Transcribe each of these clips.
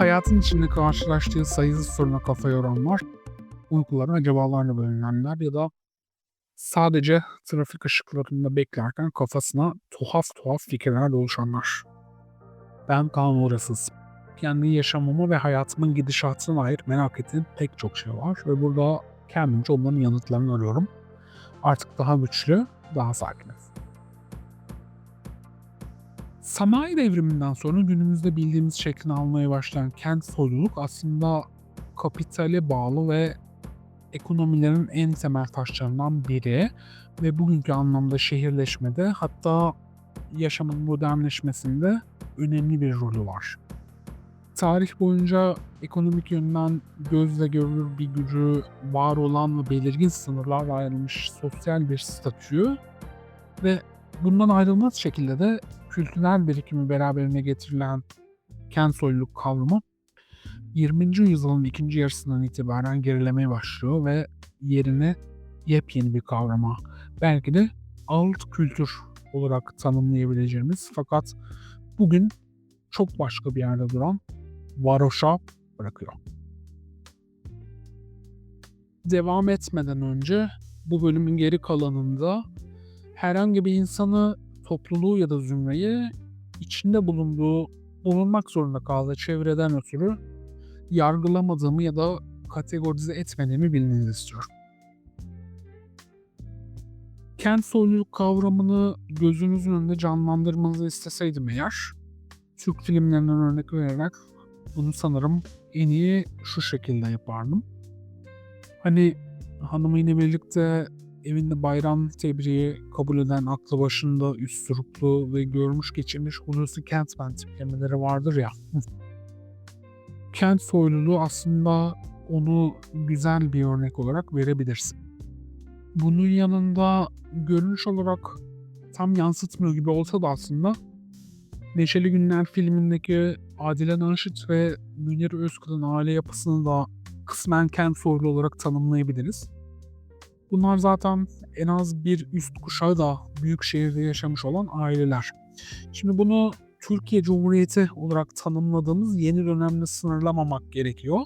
Hayatın içinde karşılaştığı sayısız soruna kafa yoranlar, uykuları acabalarla bölünenler ya da sadece trafik ışıklarında beklerken kafasına tuhaf tuhaf fikirler oluşanlar. Ben Kaan Uğrasız. Kendi yaşamımı ve hayatımın gidişatına dair merak ettiğim pek çok şey var ve burada kendimce onların yanıtlarını arıyorum. Artık daha güçlü, daha sakiniz. Sanayi devriminden sonra günümüzde bildiğimiz şeklini almaya başlayan kent soyluluk aslında kapitale bağlı ve ekonomilerin en temel taşlarından biri ve bugünkü anlamda şehirleşmede hatta yaşamın modernleşmesinde önemli bir rolü var. Tarih boyunca ekonomik yönden gözle görülür bir gücü var olan ve belirgin sınırlarla ayrılmış sosyal bir statüyü ve bundan ayrılmaz şekilde de kültürel birikimi beraberine getirilen kent soyluluk kavramı 20. yüzyılın ikinci yarısından itibaren gerilemeye başlıyor ve yerini yepyeni bir kavrama, belki de alt kültür olarak tanımlayabileceğimiz fakat bugün çok başka bir yerde duran varoşa bırakıyor. Devam etmeden önce bu bölümün geri kalanında herhangi bir insanı, topluluğu ya da zümreyi içinde bulunduğu, bulunmak zorunda kaldığı çevreden ötürü yargılamadığımı ya da kategorize etmediğimi bilmenizi istiyorum. Kent soyluluk kavramını gözünüzün önünde canlandırmanızı isteseydim eğer, Türk filmlerinden örnek vererek bunu sanırım en iyi şu şekilde yapardım. Hani hanımıyla birlikte evinde bayram tebriği kabul eden aklı başında üsturuplu ve görmüş geçirmiş Hulusi Kentmen tiplemeleri vardır ya. Kent soyluluğu aslında onu güzel bir örnek olarak verebilirsin. Bunun yanında görünüş olarak tam yansıtmıyor gibi olsa da aslında Neşeli Günler filmindeki Adile Naşit ve Münir Özkul'un aile yapısını da kısmen kent soylu olarak tanımlayabiliriz. Bunlar zaten en az bir üst kuşağı da büyük şehirde yaşamış olan aileler. Şimdi bunu Türkiye Cumhuriyeti olarak tanımladığımız yeni dönemde sınırlamamak gerekiyor.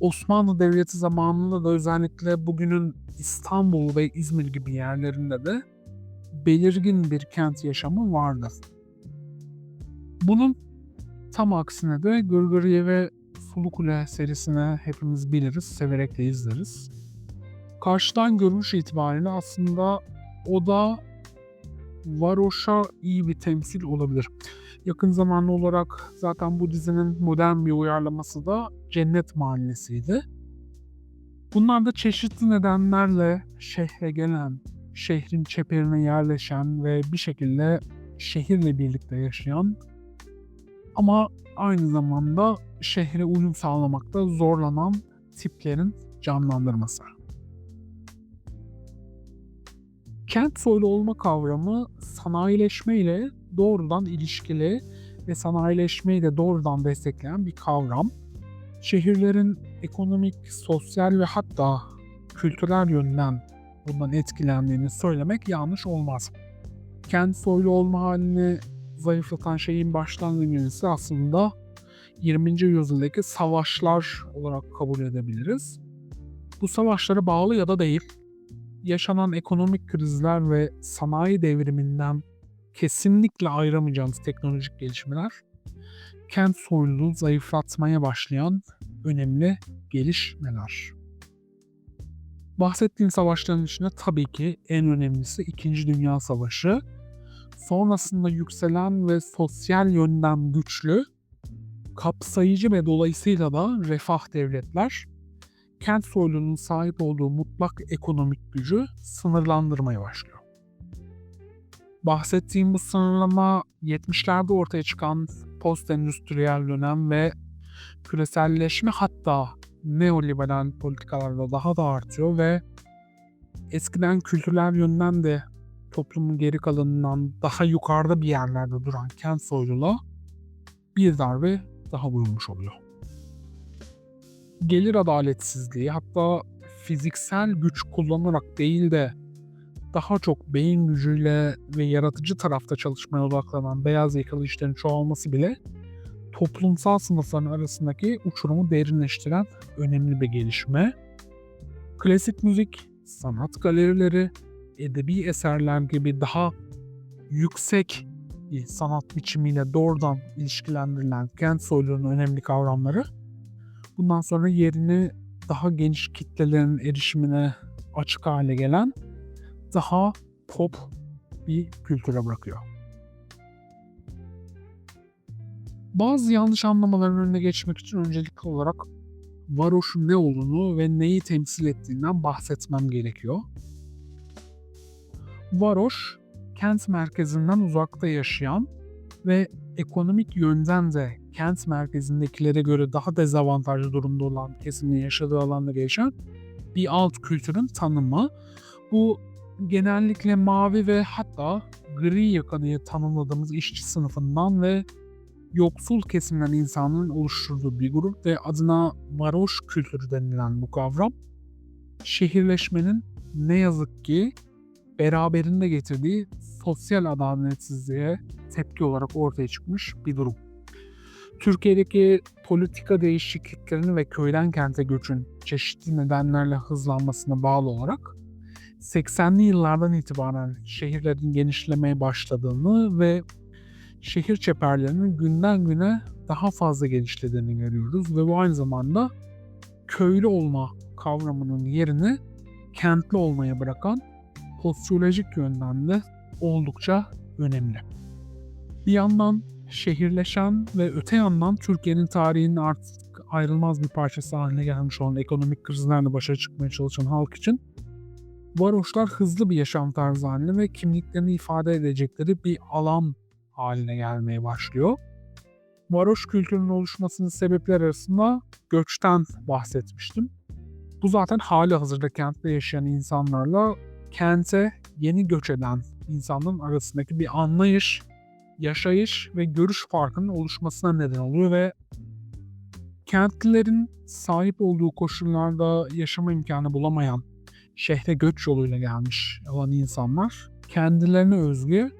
Osmanlı Devleti zamanında da özellikle bugünün İstanbul ve İzmir gibi yerlerinde de belirgin bir kent yaşamı vardı. Bunun tam aksine de Gırgırıye ve Sulukule serisine hepimiz biliriz, severek de izleriz. Karşıdan görünüş itibariyle aslında o da varoşa iyi bir temsil olabilir. Yakın zamanlı olarak zaten bu dizinin modern bir uyarlaması da Cennet Mahallesi'ydi. Bunlar da çeşitli nedenlerle şehre gelen, şehrin çeperine yerleşen ve bir şekilde şehirle birlikte yaşayan ama aynı zamanda şehre uyum sağlamakta zorlanan tiplerin canlandırması. Kent soylu olma kavramı sanayileşme ile doğrudan ilişkili ve sanayileşmeyi de doğrudan destekleyen bir kavram. Şehirlerin ekonomik, sosyal ve hatta kültürel yönden bundan etkilendiğini söylemek yanlış olmaz. Kent soylu olma halini zayıflatan şeyin başlangıcı aslında 20. yüzyıldaki savaşlar olarak kabul edebiliriz. Bu savaşlara bağlı ya da değil, yaşanan ekonomik krizler ve sanayi devriminden kesinlikle ayıramayacağımız teknolojik gelişmeler kent soyluluğu zayıflatmaya başlayan önemli gelişmeler. Bahsettiğim savaşların içinde tabii ki en önemlisi 2. Dünya Savaşı. Sonrasında yükselen ve sosyal yönden güçlü, kapsayıcı ve dolayısıyla da refah devletler kent soyluluğunun sahip olduğu mutlak ekonomik gücü sınırlandırmaya başlıyor. Bahsettiğim bu sınırlama 70'lerde ortaya çıkan post-endüstriyel dönem ve küreselleşme hatta neoliberal politikalarla daha da artıyor ve eskiden kültürel yönden de toplumun geri kalanından daha yukarıda bir yerlerde duran kent soyluluğa bir darbe daha vurulmuş oluyor gelir adaletsizliği hatta fiziksel güç kullanarak değil de daha çok beyin gücüyle ve yaratıcı tarafta çalışmaya odaklanan beyaz yakalı işlerin çoğalması bile toplumsal sınıfların arasındaki uçurumu derinleştiren önemli bir gelişme. Klasik müzik, sanat galerileri, edebi eserler gibi daha yüksek bir sanat biçimiyle doğrudan ilişkilendirilen kent soyluluğunun önemli kavramları bundan sonra yerini daha geniş kitlelerin erişimine açık hale gelen daha pop bir kültüre bırakıyor. Bazı yanlış anlamaların önüne geçmek için öncelikli olarak varoşun ne olduğunu ve neyi temsil ettiğinden bahsetmem gerekiyor. Varoş, kent merkezinden uzakta yaşayan ve ekonomik yönden de kent merkezindekilere göre daha dezavantajlı durumda olan kesimin yaşadığı alanda yaşayan bir alt kültürün tanımı. Bu genellikle mavi ve hatta gri yakalıyı tanımladığımız işçi sınıfından ve yoksul kesimden insanların oluşturduğu bir grup ve adına varoş kültürü denilen bu kavram şehirleşmenin ne yazık ki beraberinde getirdiği sosyal adaletsizliğe tepki olarak ortaya çıkmış bir durum. Türkiye'deki politika değişikliklerini ve köyden kente göçün çeşitli nedenlerle hızlanmasına bağlı olarak 80'li yıllardan itibaren şehirlerin genişlemeye başladığını ve şehir çeperlerinin günden güne daha fazla genişlediğini görüyoruz ve bu aynı zamanda köylü olma kavramının yerini kentli olmaya bırakan sosyolojik yönden de oldukça önemli. Bir yandan şehirleşen ve öte yandan Türkiye'nin tarihinin artık ayrılmaz bir parçası haline gelmiş olan ekonomik krizlerle başa çıkmaya çalışan halk için varoşlar hızlı bir yaşam tarzı haline ve kimliklerini ifade edecekleri bir alan haline gelmeye başlıyor. Varoş kültürünün oluşmasının sebepleri arasında göçten bahsetmiştim. Bu zaten hali hazırda kentte yaşayan insanlarla kente yeni göç eden insanların arasındaki bir anlayış, yaşayış ve görüş farkının oluşmasına neden oluyor ve kentlilerin sahip olduğu koşullarda yaşama imkanı bulamayan, şehre göç yoluyla gelmiş olan insanlar kendilerine özgü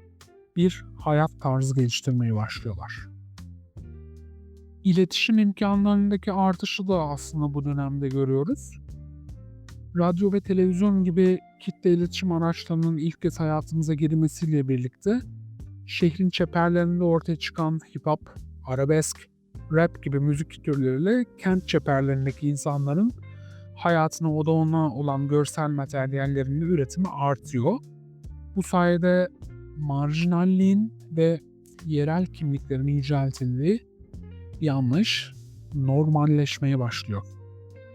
bir hayat tarzı geliştirmeye başlıyorlar. İletişim imkanlarındaki artışı da aslında bu dönemde görüyoruz. Radyo ve televizyon gibi kitle iletişim araçlarının ilk kez hayatımıza girmesiyle birlikte şehrin çeperlerinde ortaya çıkan hip hop, arabesk, rap gibi müzik türleriyle kent çeperlerindeki insanların hayatına odağına olan görsel materyallerinin üretimi artıyor. Bu sayede marjinalliğin ve yerel kimliklerin yüceltildiği yanlış normalleşmeye başlıyor.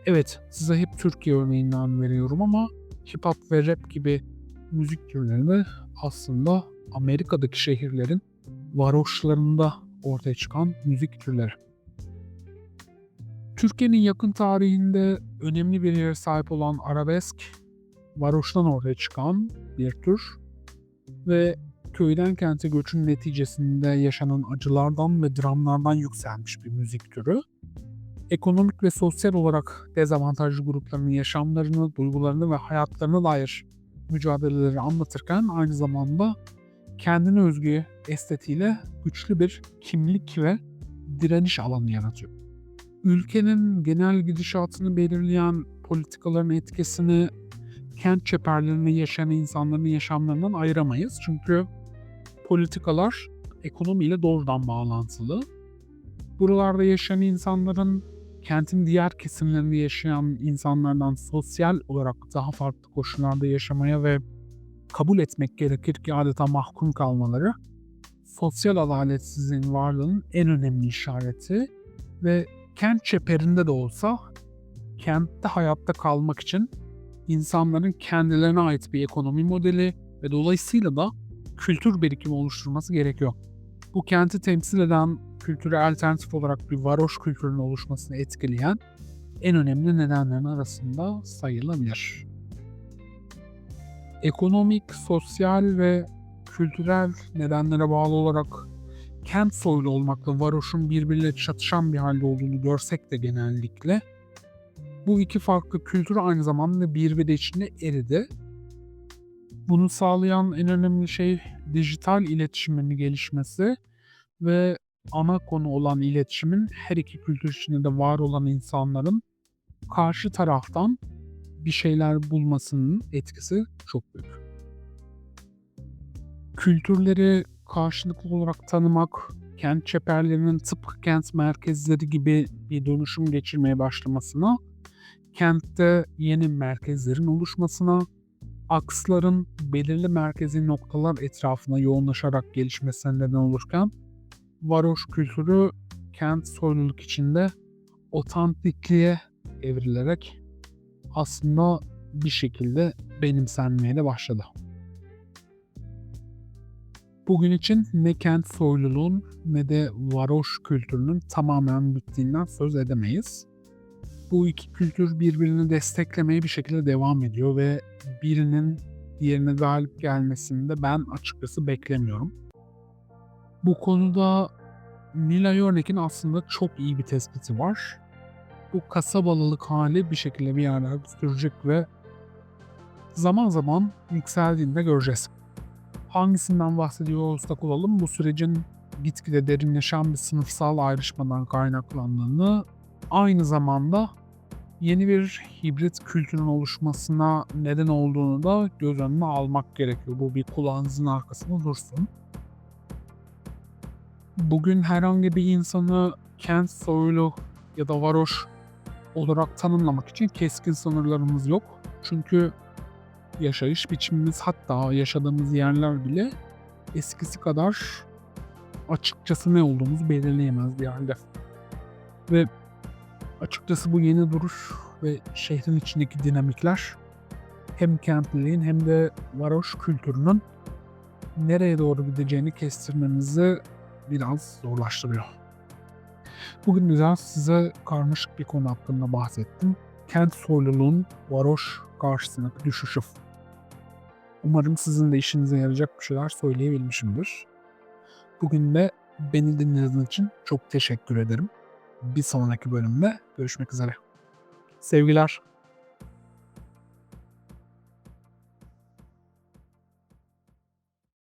Evet size hep Türkiye örneğinden veriyorum ama hip hop ve rap gibi müzik türlerini aslında Amerika'daki şehirlerin varoşlarında ortaya çıkan müzik türleri. Türkiye'nin yakın tarihinde önemli bir yere sahip olan arabesk, varoştan ortaya çıkan bir tür ve köyden kente göçün neticesinde yaşanan acılardan ve dramlardan yükselmiş bir müzik türü. Ekonomik ve sosyal olarak dezavantajlı grupların yaşamlarını, duygularını ve hayatlarına dair mücadeleleri anlatırken aynı zamanda kendine özgü estetiğiyle güçlü bir kimlik ve direniş alanı yaratıyor. Ülkenin genel gidişatını belirleyen politikaların etkisini kent çeperlerinde yaşayan insanların yaşamlarından ayıramayız. Çünkü politikalar ekonomiyle doğrudan bağlantılı. Buralarda yaşayan insanların kentin diğer kesimlerinde yaşayan insanlardan sosyal olarak daha farklı koşullarda yaşamaya ve kabul etmek gerekir ki adeta mahkum kalmaları sosyal adaletsizliğin varlığının en önemli işareti ve kent çeperinde de olsa kentte hayatta kalmak için insanların kendilerine ait bir ekonomi modeli ve dolayısıyla da kültür birikimi oluşturması gerekiyor. Bu kenti temsil eden kültüre alternatif olarak bir varoş kültürünün oluşmasını etkileyen en önemli nedenlerin arasında sayılabilir. Ekonomik, sosyal ve kültürel nedenlere bağlı olarak kent soylu olmakla varoşun birbiriyle çatışan bir halde olduğunu görsek de genellikle bu iki farklı kültür aynı zamanda birbiri içinde eridi. Bunu sağlayan en önemli şey dijital iletişimin gelişmesi ve ana konu olan iletişimin her iki kültür içinde de var olan insanların karşı taraftan bir şeyler bulmasının etkisi çok büyük. Kültürleri karşılıklı olarak tanımak, kent çeperlerinin tıpkı kent merkezleri gibi bir dönüşüm geçirmeye başlamasına, kentte yeni merkezlerin oluşmasına, aksların belirli merkezi noktalar etrafına yoğunlaşarak gelişmesine neden olurken, varoş kültürü kent soyluluk içinde otantikliğe evrilerek aslında bir şekilde benimsenmeye de başladı. Bugün için ne kent soyluluğun ne de varoş kültürünün tamamen bittiğinden söz edemeyiz. Bu iki kültür birbirini desteklemeye bir şekilde devam ediyor ve birinin diğerine galip gelmesini de ben açıkçası beklemiyorum. Bu konuda Nila Yornek'in aslında çok iyi bir tespiti var. Bu kasabalılık hali bir şekilde bir yerlerde sürecek ve zaman zaman yükseldiğinde göreceğiz. Hangisinden bahsediyor olursak olalım bu sürecin gitgide derinleşen bir sınıfsal ayrışmadan kaynaklandığını aynı zamanda yeni bir hibrit kültürün oluşmasına neden olduğunu da göz önüne almak gerekiyor. Bu bir kulağınızın arkasında dursun. Bugün herhangi bir insanı kent soylu ya da varoş olarak tanımlamak için keskin sınırlarımız yok. Çünkü yaşayış biçimimiz hatta yaşadığımız yerler bile eskisi kadar açıkçası ne olduğumuzu belirleyemez bir halde. Ve açıkçası bu yeni duruş ve şehrin içindeki dinamikler hem kentliliğin hem de varoş kültürünün nereye doğru gideceğini kestirmemizi biraz zorlaştırıyor. Bugün güzel size karmaşık bir konu hakkında bahsettim. Kent soyluluğun varoş karşısındaki düşüşü. Umarım sizin de işinize yarayacak bir şeyler söyleyebilmişimdir. Bugün de beni dinlediğiniz için çok teşekkür ederim. Bir sonraki bölümde görüşmek üzere. Sevgiler.